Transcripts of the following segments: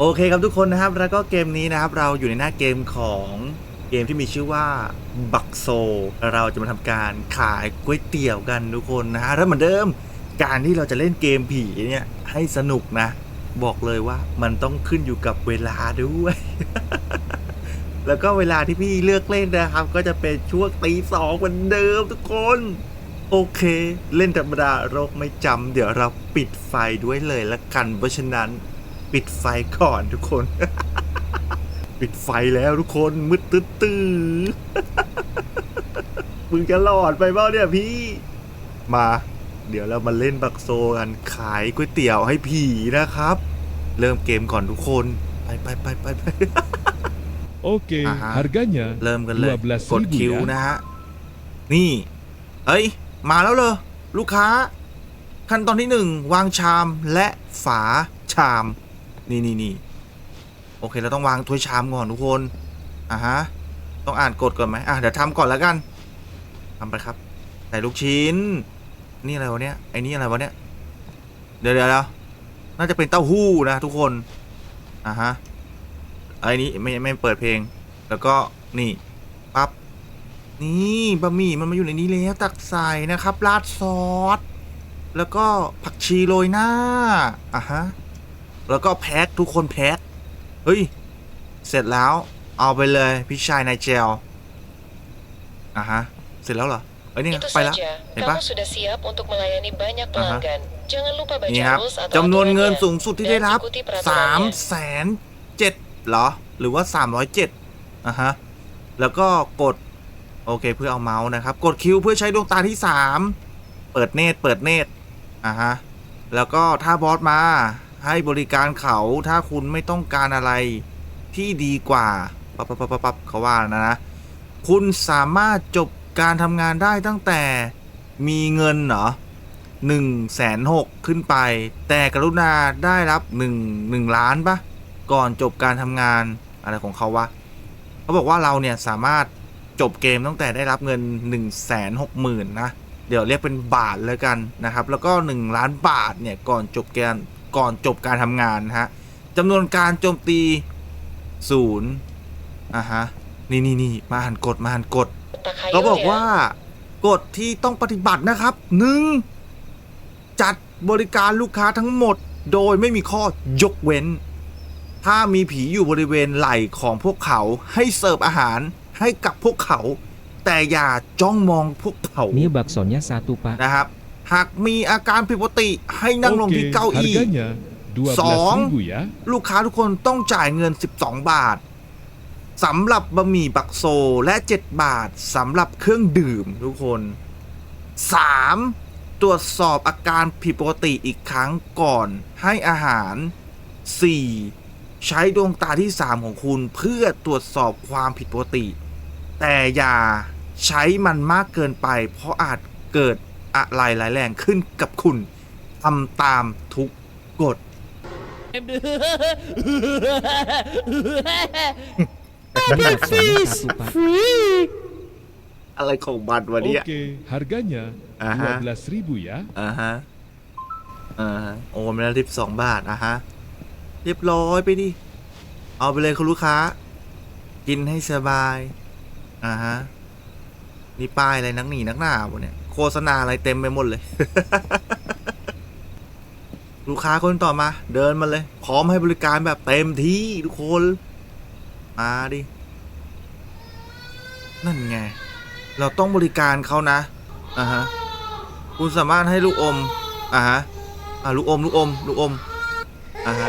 โอเคครับทุกคนนะครับ แล้วก็เกมนี้นะครับ เราอยู่ในหน้าเกมของเกมที่มีชื่อว่าบักโซ เราจะมาทำการขายก๋วยเตี๋ยวกันทุกคนนะฮะแล้วเหมือนเดิมการที่เราจะเล่นเกมผีเนี่ยให้สนุกนะ บอกเลยว่ามันต้องขึ้นอยู่กับเวลาด้วย แล้วก็เวลาที่พี่เลือกเล่นนะครับ ก็จะเป็นช่วงตีสองเหมือนเดิมทุกคน โอเค เล่นธรรมดาโรคไม่จำเดี๋ยวเราปิดไฟด้วยเลยละกันเพราะฉะนั้น ปิดไฟก่อนทุกคน ปิดไฟแล้วทุกคนมืดตื้อตื้อมึงจะหลอดไปเปล่าเนี่ยพี่ มา เดี๋ยวเรามาเล่นบักโซกันขายก๋วยเตี๋ยวให้ผีนะครับ เริ่มเกมก่อนทุกคน ไปไปไปไปไป Oke, Aha. harganya เริ่มกันเลย 12.000กดคิว ya. นะฮะ นี่ เอ้ย มาแล้วเลยลูกค้า ขั้นตอนที่หนึ่งวางชามและฝาชาม นี่นี่นี่โอเคเราต้องวางถ้วยชามก่อนทุกคนอะฮะต้องอ่านกฎก่อนไหมอะเดี๋ยวทำก่อนแล้วกันทำไปครับใส่ลูกชิ้น นี่อะไรวะเนี้ยไอ้นี่อะไรวะเนี้ยเดี๋ยวเดี๋ยวเดี๋ยวน่าจะเป็นเต้าหู้นะทุกคนอะฮะไอ้นี้ไม่ไม่เปิดเพลง แล้วก็นี่ปั๊บนี่บะหมี่มันมาอยู่ในนี้แล้วตักใส่นะครับราดซอสแล้วก็ผักชีโรยหน้าอะฮะ แล้วก็แพ็คทุกคนแพ็คเฮ้ย เสร็จแล้ว เอาไปเลยพี่ชายนายเจลอะฮะ เสร็จแล้วเหรอเอ้ยนี่ไง Itu ไปแล้ว saja. Eh, Pak. Kamu sudah siap untuk melayani banyak pelanggan. Jangan lupa นี่ baca ครับ rules atau จำนวนเงิน aturannya สูงสุดที่ได้รับ dan ikuti สาม peraturannya. แสนเจ็ดเหรอ หรือว่าสามร้อยเจ็ดอะฮะ แล้วก็กด โอเคเพื่อเอาเมาส์นะครับ กดคิวเพื่อใช้ดวงตาที่สามเปิดเนตรเปิดเนตรอะฮะ แล้วก็ถ้าบอสมา ให้บริการเขาถ้าคุณไม่ต้องการอะไรที่ดีกว่าปั๊บปั๊บปั๊บปั๊บเขาว่านะนะ คุณสามารถจบการทำงานได้ตั้งแต่มีเงินเหรอหนึ่งแสนหกขึ้นไป แต่กรุณาได้รับหนึ่งหนึ่งล้านปะก่อนจบการทำงานอะไรของเขาวะเขาบอกว่าเราเนี่ยสามารถจบเกมตั้งแต่ได้รับเงิน1นึ่งแสนหกหมื่นนะ เดี๋ยวเรียกเป็นบาทเลยกันนะครับ แล้วก็ 1 ล้านบาทเนี่ย ก่อนจบการ ก่อนจบการทำงานนะฮะจำนวนการโจมตีศูนย์อะฮะนี่นี่นี่มาหันกดมาหันกด Takhayul เขาบอก ya. ว่ากฎที่ต้องปฏิบัตินะครับหนึ่งจัดบริการลูกค้าทั้งหมด โดยไม่มีข้อยกเว้น ถ้ามีผีอยู่บริเวณไหล่ของพวกเขาให้เสิร์ฟอาหารให้กับพวกเขา แต่อย่าจ้องมองพวกเขา Ini baksonya satu pak นะครับ หากมีอาการผิดปกติให้นั่งลงที่ Oke, เก้าอี้ harganya 12.000 ya. ลูกค้าทุกคนต้องจ่ายเงิน 12 บาทสำหรับบะหมี่บักโซและ 7 บาทสำหรับเครื่องดื่มทุกคน 3. ตรวจสอบอาการผิดปกติอีกครั้งก่อนให้อาหาร 4. ใช้ดวงตาที่ 3 ของคุณเพื่อตรวจสอบความผิดปกติ แต่อย่าใช้มันมากเกินไปเพราะอาจเกิด อะไรร้ายแรงขึ้นกับคุณทำตามทุกกฎ baksonya satu pak อะไรของบัตรวะเนี่ย Oke, harganya Aha. 12.000 ya. อ่าฮะ อ่าฮะโอนไปแล้วทิปสองบาทอะฮะ เรียบร้อยไปดิ เอาไปเลยคุณลูกค้า กินให้สบาย อ่าฮะ นี่ป้ายอะไรนักหนีนักหนาวะเนี่ยโฆษณาอะไรเต็มไปหมดเลย ลูกค้าคนต่อมา เดินมาเลย พร้อมให้บริการแบบเต็มที่ทุกคน มาดิ นั่นไง เราต้องบริการเขานะ อ่าฮะ คุณสามารถให้ลูกอม อ่าฮะ อ่าลูกอม ลูกอม ลูกอม อ่าฮะ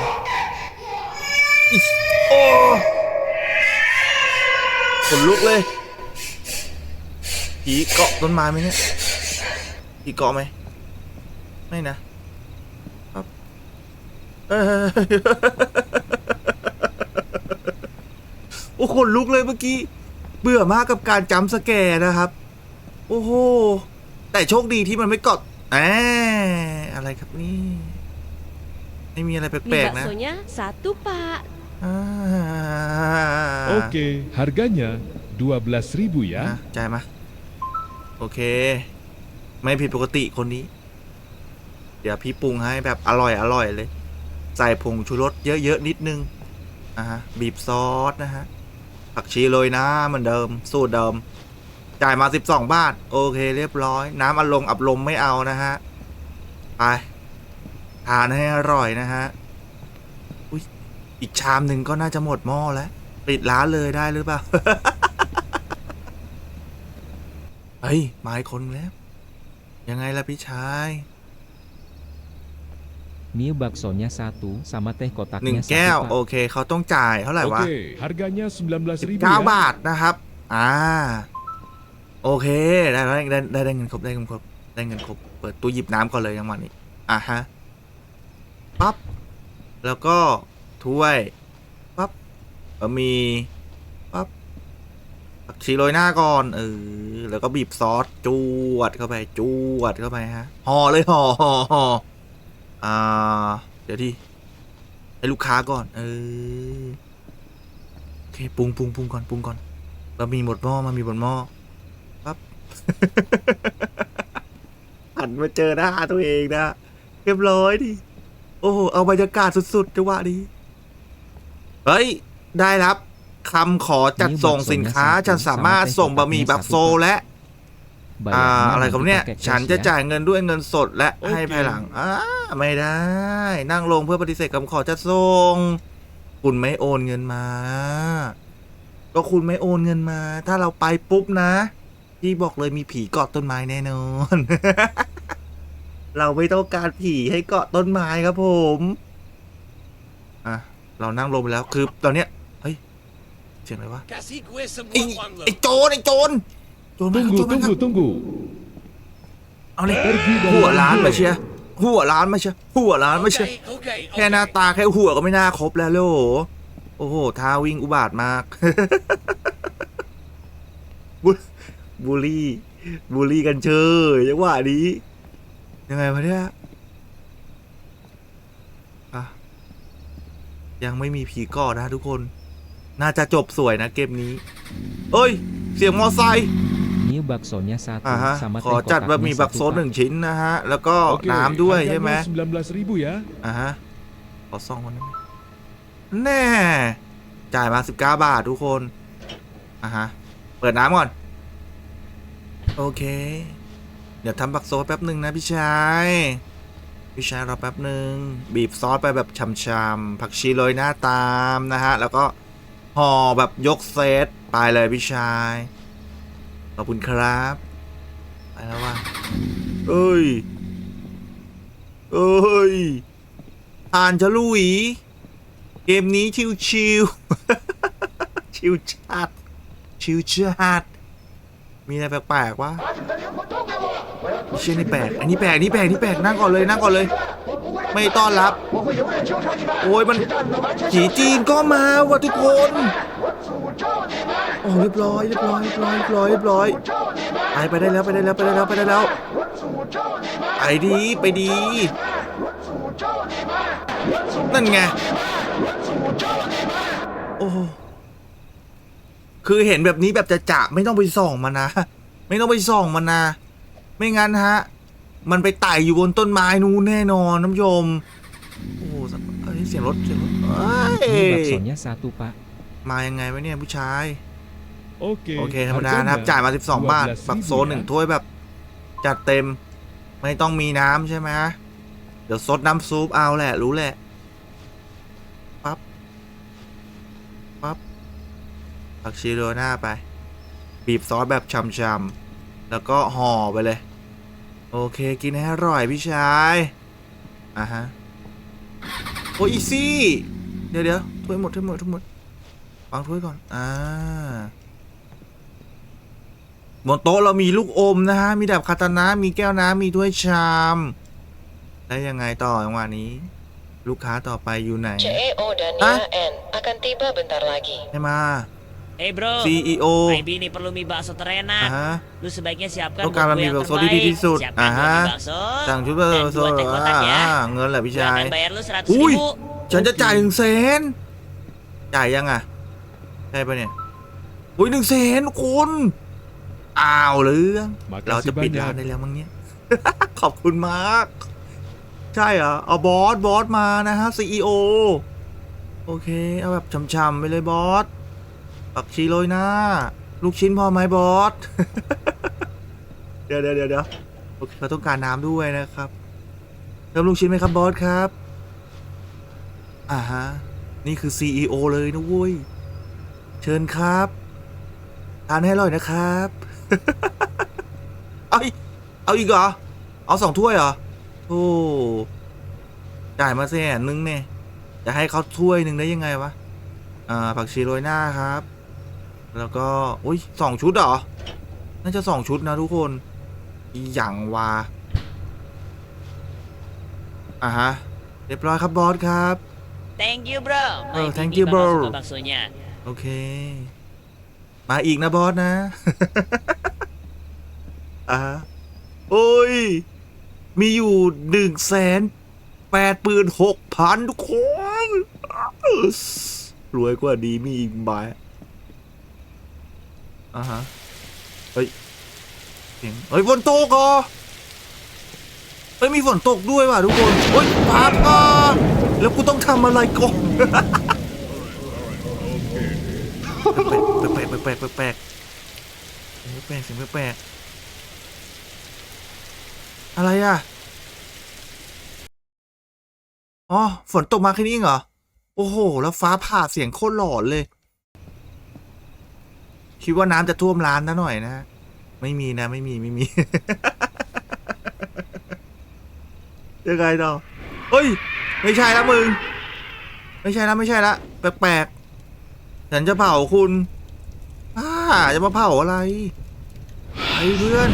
อิ๊ยโอ้ขนลุกเลยผีเกาะต้นไม้ไหมเนี่ย ผีเกาะไหม ไม่นะครับเอ้ยโอ้ขนลุกเลยเมื่อกี้ เบื่อมากกับการจำสแกร์นะครับ โอ้โห แต่โชคดีที่มันไม่กดแอบอะไรครับนี่ ไม่มีอะไรแป Mie ลกๆนะ baksonya satu, Pak. อ่า Oke, harganya 12.000 ya. อะจ่ายมา โอเค ไม่ผิดปกติคนนี้ เดี๋ยวพี่ปรุงให้แบบอร่อยอร่อยเลย ใส่ผงชูรสเยอะๆนิดนึงอะฮะบีบซอสนะฮะผักชีโรยน้าเหมือนเดิม สูตรเดิม จ่ายมา 12 บาท โอเค เรียบร้อย น้ำอัดลมอับลมไม่เอานะฮะ ไป ทานให้อร่อยนะฮะอุ้ยอีกชามหนึ่งก็น่าจะหมดหม้อแล้วปิดร้านเลยได้หรือเปล่า เฮ้ยมาอีกคนแล้ว ยังไงล่ะพี่ชาย Mie baksonya satu sama teh หนึ่ง kotaknya แก้ว satu โอ pak. เคเขาต้องจ่ายเท่าไหร่วะ Oke, harganya 19.000เก้า ya. บาทนะครับ อ่า โอเค ได้ได้ได้ได้ได้เงินครบได้เงินครบได้เงินครบ เปิดตู้หยิบน้ำก่อนเลยยังวันนี้ อะฮะ ปั๊บ แล้วก็ถ้วย ปั๊บ บะหมี่ปั๊บผัก ชีโรยหน้าก่อนเออแล้วก็บีบซอสจวดเข้าไปจวดเข้าไปฮะห่อเลยห่อห่อห่ออ่า เดี๋ยวที่ให้ลูกค้าก่อน เออโอเคปรุงปรุงปรุงก่อนปรุงก่อนบะหมี่หมดหม้อมามีบนหม้อปั๊บหันมาเจอหน้าตัวเองนะเรียบร้อยดิโอ้โหเอาบรรยากาศสุดๆจังหวะนี้เฮ้ย ได้รับ คำขอจัดส่งสินค้า ฉันสามารถส่งบะหมี่บักโซและอ่า Bayarnya อะไร nanti กับเนี่ย pakai cash ฉันจะ ya. จ่ายเงินด้วยเงินสดและโอเคให้ภายหลังอ่าไม่ได้ นั่งลงเพื่อปฏิเสธคำขอจัดส่ง คุณไม่โอนเงินมา ก็คุณไม่โอนเงินมา ถ้าเราไปปุ๊บนะพี่บอกเลยมีผีเกาะต้นไม้แน่นอน เราไม่ต้องการผีให้เกาะต้นไม้ครับผม อะ เรานั่งลงไปแล้ว คือตอนเนี้ยเฮ้ยเสียงอะไรวะ Kasih gue ไอ้ semua uang lo. ไอ้โจรไอ้โจรโจรมาครับ Tunggu, โจรมาครับ tunggu, tunggu. เอาเลย Pergi dari หัวร้าน sini. มาเชียร์หัวร้านมาเชียร์หัวร้านมาเชียร์ Oke, oke, แค่หน้า oke. ตาแค่หัวก็ไม่น่าครบแล้วโลโอ้โหท่าวิ่งอุบาทมากบุบูลลี่บูลลี่กันเชยจังหวะนี้ ยังไงวะเนี่ยอะยังไม่มีผีก่อนะทุกคน น่าจะจบสวยนะเกมนี้ เอ้ย เสียงมอไซค์ Mie baksonya satu อ่าฮะ sama ขอ teh จัดบะหมี่ kotaknya บัก satu โซน pak. หนึ่งชิ้นนะฮะ แล้วก็ Oke, น้ำด้วยใช่ไหม harganya 19.000 ya. อ่าฮะ ขอซองมันได้ไหมแน่ จ่ายมาสิบเก้าบาททุกคน อ่าฮะ เปิดน้ำก่อน โอเค เดี๋ยวทำบักโซแป๊บหนึ่งนะพี่ชาย พี่ชายรอแป๊บหนึ่งบีบซอสไปแบบช่ำๆผักชีโรยหน้าตามนะฮะ แล้วก็ ห่อแบบยกเซตไปเลยพี่ชาย ขอบคุณครับ ไปแล้วว่ะเอ้ย เอ้ยผ่านฉลุยเกมนี้ชิวชิวชิวชัดชิวชัดมีอะไรแปลกๆวะไม่ใช่นี่แปลก อันนี้แปลกนี่แปลกนี่แปลกนั่งก่อนเลยนั่งก่อนเลย ไม่ต้อนรับ โอ้ยมันผีจีนก็มาว่ะทุกคนโอ้เรียบร้อยเรียบร้อยเรียบร้อยเรียบร้อยเรียบร้อยไปไปได้แล้วไปได้แล้วไปได้แล้วไปได้แล้วไปดีไปดีนั่นไงโอ้คือเห็นแบบนี้แบบจะจะไม่ต้องไปส่องมันนะ ไม่ต้องไปส่องมันนะ ไม่งั้นฮะ มันไปไต่อยู่บนต้นไม้นู้นแน่นอนน้ำยม โอ้โหเอ้ยเสียงรถเสียงรถเอ้ Mie ย baksonya satu pak. มายังไงวะเนี่ยผู้ชาย Oke, โอเคธรรมดานะครับจ่ายมา 12บาท12.000บักโซนหนึ่งถ้วยแบบ จัดเต็ม ไม่ต้องมีน้ำใช่ไหมเดี๋ยวซดน้ำซุปเอาแหละ รู้แหละปั๊บปั๊บผักชีโรยหน้าไป บีบซอสแบบช่ำๆแล้วก็ห่อไปเลย โอเคกินให้อร่อยพี่ชายอะฮะโอ้อีซี่เดี๋ยวเดี๋ยวถ้วยหมดถ้วยหมดถ้วยหมดวางถ้วยก่อนอ่าบนโต๊ะเรามีลูกอมนะฮะ มีดาบคาตานะ มีแก้วน้ำมีถ้วยชาม แล้วยังไงต่อจังหวะนี้ ลูกค้าต่อไปอยู่ไหน CEO dan Hah? IAN akan tiba bentar lagi. ให้มา Eh bro, CEO My Bini perlu mie bakso อ่า terenak. ฮะ Lu sebaiknya siapkan Lu kalau buat gue mie yang bakso terbaik. di di sud. Siapkan Aha. dua mie bakso. สั่งชุดเบอ dan ร์โซ dua teh kotak อ่า ya. เงินแหละพี่ Gue ชาย akan bayar lu 100 Ui. ribu. ฉันจะจ่ายหนึ่งแสนจ่ายยังอะใช่ปะเนี่ยอุ้ยหนึ่งแสนคุณอ้าวเรื่องเราจะ Makasih ปิดร้าน banyak. ได้แล้วมั้งเนี่ย ขอบคุณมาก ใช่เหรอเอาบอสบอสมานะฮะ CEO โอโอเค เอาแบบช่ำๆไปเลยบอส ปักชีโรยหน้า ลูกชิ้นพอไหมบอส เดี๋ยวเดี๋ยวเดี๋ยวเดี๋ยวเคเราต้องการน้ำด้วยนะครับเติมลูกชิ้นไหมครับบอสครับ อ่าฮะ นี่คือ CEO เลยนะเว้ย เชิญครับ ทานให้อร่อยนะครับ เอาอีกเอาอีกเหรอ เอาสองถ้วยเหรอ โอ้จ่ายมาแสนนึงเนี่ย จะให้เขาถ้วยหนึ่งได้ยังไงวะ อ่า ผักชีโรยหน้าครับ แล้วก็อุ้ยสองชุดเหรอ น่าจะสองชุดนะทุกคนอีหยังวาอ่าฮะ เรียบร้อยครับบอสครับ Thank you bro. Oh, May thank hindi you, ba bro. masuk baksonya? โอเค มาอีกนะบอสนะ อ่าฮะโอ้ย มีอยู่หนึ่งแสนแปดปืนหกพันทุกคนรวยกว่าดีมีอีกใบ อ่าฮะ เฮ้ย เสียง เฮ้ยฝนตกเหรอเฮ้ยมีฝนตกด้วยว่ะทุกคนเฮ้ยพับอะแล้วกูต้องทำอะไรก่อน แปลกแปลกแปลกแปลกแปลกเสียงแปลกอะไรอะ อ๋อ ฝนตกมาแค่นี้เองเหรอ โอ้โห แล้วฟ้าผ่าเสียงโคตรหลอนเลย คิดว่าน้ำจะท่วมร้านนะหน่อยนะ ไม่มีนะ ไม่มีไม่มียังไงต่อเฮ้ย ไม่ใช่ละมึง ไม่ใช่ละไม่ใช่ละแปลกๆฉันจะเผาคุณอ่าจะมาเผาอะไรไปเพื่อน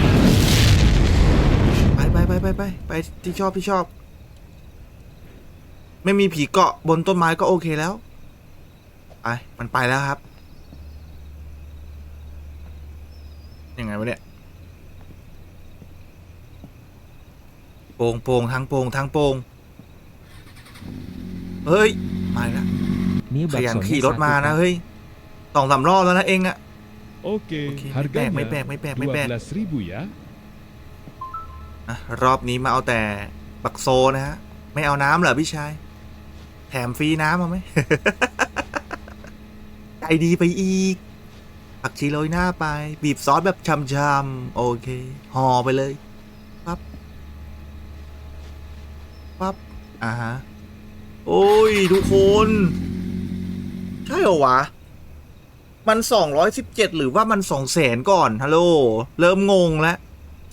ไปไปไปไปไปไปที่ชอบที่ชอบ ไม่มีผีเกาะบนต้นไม้ก็โอเคแล้วไปมันไปแล้วครับ ยังไงวะเนี่ยโป่งโป่งทางโป่งทางโป่งเฮ้ย มาอีกแล้ว New ขยัน baksonya ขี่รถ satu, มานะ Pak. เฮ้ยสองสามรอบแล้วนะเองอะ Oke, Oke, harganya baik, baik, baik, baik, baik, baik. 12.000 ya. อะรอบนี้มาเอาแต่บักโซนะฮะ ไม่เอาน้ำเหรอพี่ชาย แถมฟรีน้ำเอาไหม ใจดีไปอีก ผักชีโรยหน้าไป บีบซอสแบบช่ำๆโอเคห่อไปเลยปั๊บปั๊บอ่าฮะโอ้ย ทุกคน ใช่เหรอวะ มันสองร้อยสิบเจ็ดหรือว่ามันสองแสนก่อนฮัลโหลเริ่มงงแล้ว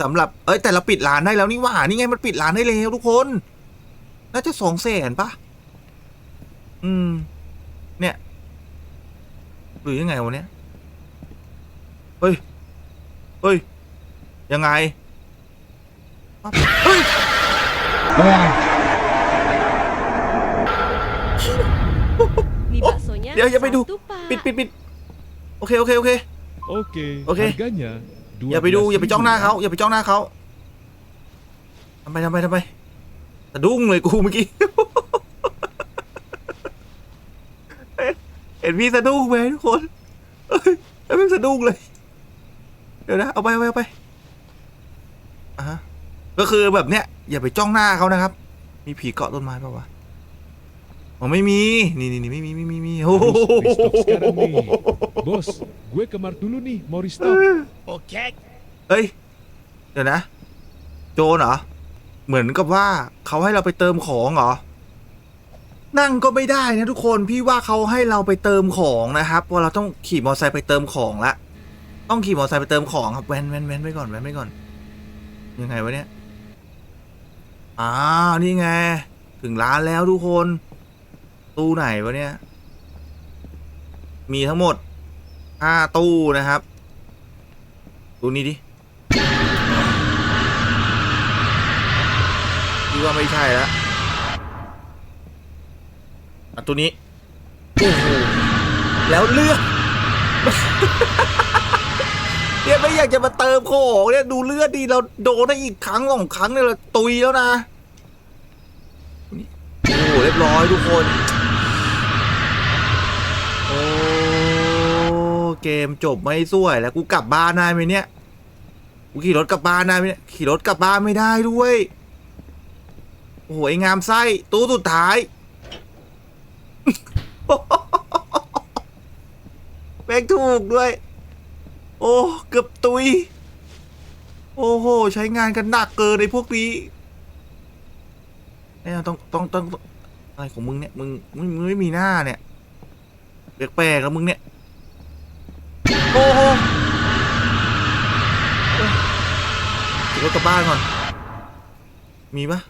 สำหรับเอ้ยแต่เราปิดร้านได้แล้วนี่หว่า นี่ไงมันปิดร้านได้แล้วทุกคน น่าจะสองแสนปะอืม เนี่ย หรือยังไงวะเนี่ย เฮ้ย เฮ้ย ยังไงปั๊บเฮ้ย Mie baksonya Ya, ya, Pak, itu. satu, Pak. ปิดปิดปิดโอเค โอเค โอเค Oke, Oke. harganya อย่าไปดู อย่าไปจ้องหน้าเขา 12.000. อย่าไปจ้องหน้าเขาทำไปทำไปทำไปสะดุ้งเลยกูเมื่อกี้ เห็นพี่สะดุ้งไหมทุกคนเอ้ยแล้วพี่สะดุ้งเลย เดี๋ยวนะเอาไปเอาไปเอาไปอะฮะก็คือแบบเนี้ยอย่าไปจ้องหน้าเขานะครับ มีผีเกาะต้นไม้เปล่าวะอ๋อไม่มีนี่นี่นี่ไม่มีไม่มีไม่มีโอ้โห Harus restock sekarang nih. Bos, gue kemar dulu nih, mau restock. Oke. เฮ้ยเดี๋ยวนะ โจรเหรอเหมือนกับว่าเขาให้เราไปเติมของเหรอ นั่งก็ไม่ได้นะทุกคนพี่ว่าเขาให้เราไปเติมของนะครับว่าเราต้องขี่มอเตอร์ไซค์ไปเติมของละ ต้องขี่มอเตอร์ไซค์ไปเติมของครับแวนแวนแวนไว้ก่อนแวนไว้ก่อน ยังไงวะเนี่ยอ้าวนี่ไง ถึงร้านแล้วทุกคน ตู้ไหนวะเนี่ย มีทั้งหมดห้าตู้นะครับ ตู้นี้ดิพี่ว่าไม่ใช่แล้วอะตัวนี้ โอ้โห แล้วเลือก เนี่ยไม่อยากจะมาเติมของเนี่ยดูเลือดดีเราโดนได้อีกครั้งสองครั้งเนี่ยเราตุยแล้วนะนี่โอ้โหเรียบร้อยทุกคนโอ้เกมจบไม่สวยแล้วกูกลับบ้านได้ไหมเนี่ยกูขี่รถกลับบ้านได้ไหมเนี่ยขี่รถกลับบ้านไม่ได้ด้วยโอ้โหไอ้งามไส้ตู้สุดท้ายแม่งถูกด้วย โอ้เกือบตุย โอ้โห ใช้งานกันหนักเกินในพวกนี้เนี่ยต้องต้องต้องอะไรของมึงเนี่ยมึงมึงไม่มีหน้าเนี่ยแปลกๆแล้วมึงเนี่ยโอ้โหเอ้ยเดี๋ยวกลับบ้านก่อน มีปะ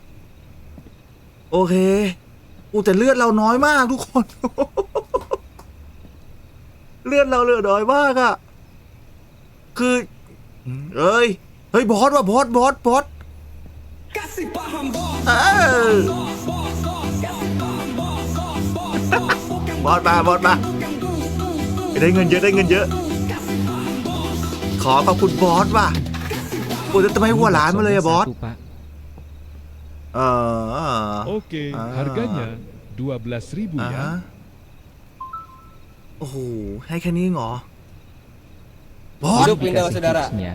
โอเคอูแต่เลือดเราน้อยมากทุกคน เลือดเราเหลือน้อยมากอะ คือเอ้ยเฮ้ยบอสว่ะบอสบอสบอสเออบอสมาบอสมาได้เงินเยอะได้เงินเยอะ ขอขอบคุณบอสว่ะโอ้แต่ทำไมหัวหลานมาเลยอะบอส Satu, Pak. เออ Oke, Ah. harganya 12.000อ่า ya. ฮะโอ้โหให้แค่นี้เหรอ บอส Hidup indah Dikasih saudara. tipsnya.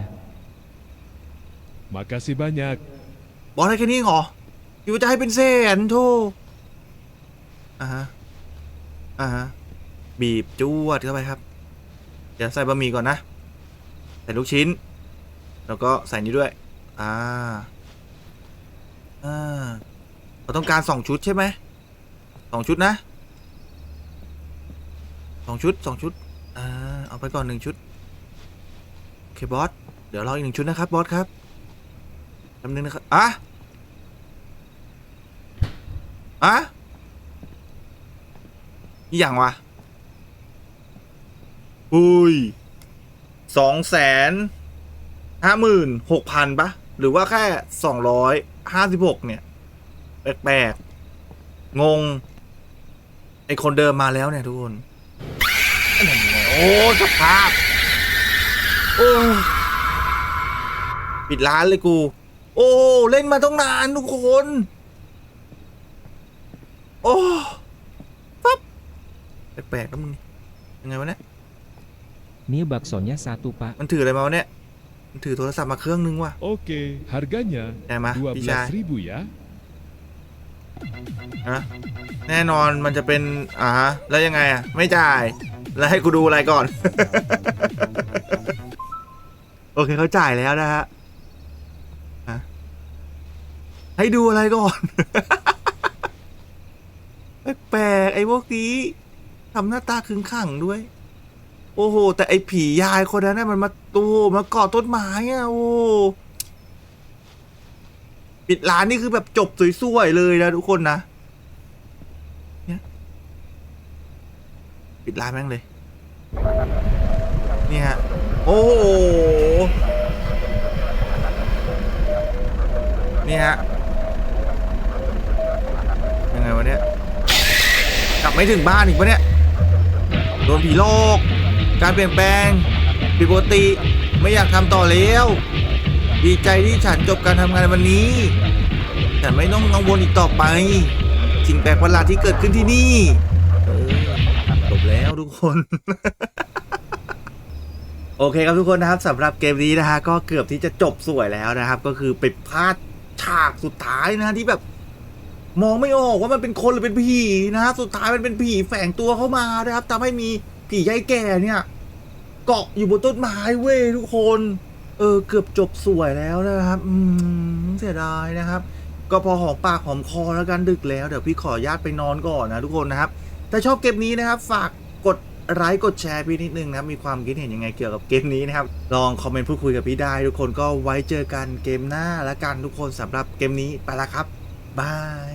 Makasih banyak. บอสให้แค่นี้เหรอคิดว่าจะให้เป็นแสนโธ่อ่าฮะ อ่าฮะ บีบจวดเข้าไปครับ เดี๋ยวใส่บะหมี่ก่อนนะ ใส่ลูกชิ้น แล้วก็ใส่นี้ด้วย อ่า อ่า เราต้องการสองชุดใช่ไหม สองชุดนะ สองชุดสองชุด อ่า เอาไปก่อนหนึ่งชุดโอ เคบอส เดี๋ยวรออีกหนึ่งชุดนะครับบอสครับแป๊บนึงนะครับ อะอะนี่อย่างวะอุ้ยสองแสนห้าหมื่นหกพันปะ หรือว่าแค่สองร้อยห้าสิบหกเนี่ย แปลกๆ งง ไอคนเดิมมาแล้วเนี่ยทุกคน โอ้สภาพ โอ้ปิดร้านเลยกู โอ้เล่นมาต้องนานทุกคน โอ้ปั๊บแปลกๆแล้วมึงยังไงวะเนี่ย Ini baksonya satu, Pak. มันถืออะไรมาวะเนี่ย มันถือโทรศัพท์มาเครื่องนึงว่ะ Oke, harganya ได้ไหมพี่ชาย12.000 ya. ฮะแน่นอนมันจะเป็นอ่าฮะแล้วยังไงอะ ไม่จ่าย แล้วให้กูดูอะไรก่อน โอเคเขาจ่ายแล้วนะฮะให้ดูอะไรก่อน แปลกไอ้พวกนี้ทำหน้าตาขึงขังด้วย โอ้โห แต่ไอ้ผียายคนนั้นน่ะมันมาโอ้โหมาเกาะต้นไม้อะโอ้ปิดร้านนี่คือแบบจบสวยๆเลยนะทุกคนนะเนี่ยปิดร้านแม่งเลยนี่ฮะโอ้โห นี่ฮะ ยังไงวะเนี่ย กลับไม่ถึงบ้านอีกปะเนี่ย โดนผีโลก การเปลี่ยนแปลงผิดปกติ ไม่อยากทำต่อแล้ว ดีใจที่ฉันจบการทำงานวันนี้ ฉันไม่ต้องกังวลอีกต่อไป สิ่งแปลกประหลาดที่เกิดขึ้นที่นี่จบแล้วทุกคน โอเคครับทุกคนนะครับสำหรับเกมนี้นะฮะก็เกือบที่จะจบสวยแล้วนะครับ ก็คือไปพลาดฉากสุดท้ายนะที่แบบ มองไม่ออกว่ามันเป็นคนหรือเป็นผีนะฮะสุดท้ายมันเป็นผีแฝงตัวเข้ามานะครับทำให้มีผียายแก่เนี่ย เกาะอยู่บนต้นไม้เว้ยทุกคน เออเกือบจบสวยแล้วนะครับ อืมเสียดายนะครับ ก็พอหอมปากหอมคอแล้วกันดึกแล้วเดี๋ยวพี่ขออนุญาตไปนอนก่อนนะทุกคนนะครับถ้าชอบเกมนี้นะครับ ฝาก ไลค์กดแชร์พี่นิดนึงนะมีความคิดเห็นยังไงเกี่ยวกับเกมนี้นะครับลองคอมเมนต์พูดคุยกับพี่ได้ ทุกคนก็ไว้เจอกันเกมหน้าและกันทุกคนสำหรับเกมนี้ไปละครับบาย